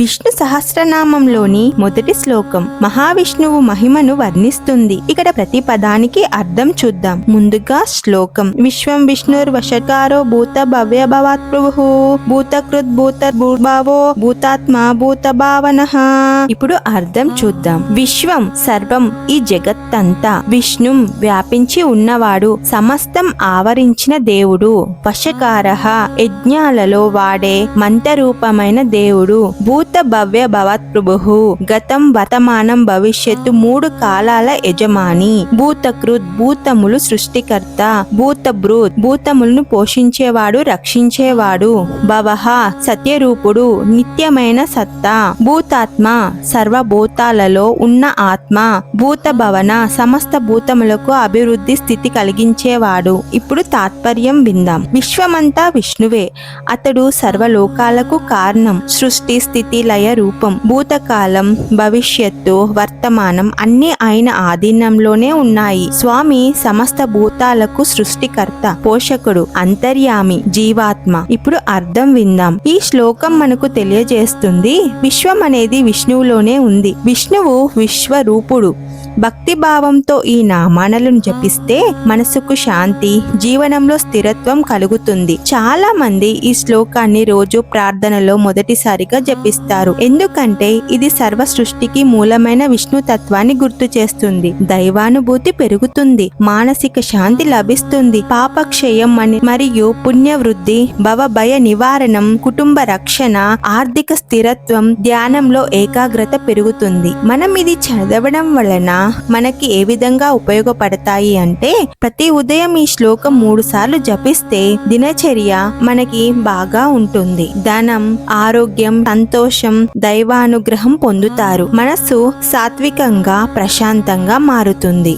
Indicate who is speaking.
Speaker 1: విష్ణు సహస్రనామంలోని మొదటి శ్లోకం మహావిష్ణువు మహిమను వర్ణిస్తుంది. ఇక్కడ ప్రతి పదానికి అర్థం చూద్దాం. ముందుగా శ్లోకం. విశ్వం విష్ణుర్ వశకారో భూత భవ్య భవాత్ప్రభు భూతకృత్ భూత భూభావో భూతాత్మ భూత భావన ఇప్పుడు అర్థం చూద్దాం. విశ్వం సర్వం ఈ జగత్తంతా విష్ణుం వ్యాపించి ఉన్నవాడు సమస్తం ఆవరించిన దేవుడు వశకార యజ్ఞాలలో వాడే మంత్రరూపమైన దేవుడు భూ భూత భవ్య భవత్ప్రభు గతం వర్తమానం భవిష్యత్తు మూడు కాలాల యజమాని. భూతకృత్ భూతములు సృష్టికర్త. భూతభృత్ భూతములను పోషించేవాడు రక్షించేవాడు. భవహ సత్యరూపుడు నిత్యమైన సత్తా. భూతాత్మ సర్వభూతాలలో ఉన్న ఆత్మ. భూత భవన సమస్త భూతములకు అభివృద్ధి స్థితి కలిగించేవాడు. ఇప్పుడు తాత్పర్యం విందాం విశ్వమంతా విష్ణువే. అతడు సర్వలోకాలకు కారణం. సృష్టి స్థితి లయ రూపం. భూతకాలం భవిష్యత్తు వర్తమానం అన్ని ఆయన ఆధీనంలోనే ఉన్నాయి. స్వామి సమస్త భూతాలకు సృష్టికర్త పోషకుడు అంతర్యామి జీవాత్మ. ఇప్పుడు అర్థం విందాం. ఈ శ్లోకం మనకు తెలియజేస్తుంది విశ్వం అనేది విష్ణువులోనే ఉంది. విష్ణువు విశ్వరూపుడు. భక్తి భావంతో ఈ నామానలను జపిస్తే మనసుకు శాంతి జీవనంలో స్థిరత్వం కలుగుతుంది. చాలా మంది ఈ శ్లోకాన్ని రోజు ప్రార్థనలో మొదటిసారిగా జపిస్తారు. ఎందుకంటే ఇది సర్వ సృష్టికి మూలమైన విష్ణు తత్వాన్ని గుర్తు చేస్తుంది. దైవానుభూతి పెరుగుతుంది. మానసిక శాంతి లభిస్తుంది. పాపక్షయం అని మరియు పుణ్యవృద్ధి భవ భయ నివారణం కుటుంబ రక్షణ ఆర్థిక స్థిరత్వం ధ్యానంలో ఏకాగ్రత పెరుగుతుంది. మనం ఇది చదవడం వలన మనకి ఏ విధంగా ఉపయోగపడతాయి అంటే ప్రతి ఉదయం ఈ శ్లోకం మూడు సార్లు జపిస్తే దినచర్య మనకి బాగా ఉంటుంది. ధనం ఆరోగ్యం సంతోషం సంతోషం దైవానుగ్రహం పొందుతారు. మనస్సు సాత్వికంగా ప్రశాంతంగా మారుతుంది.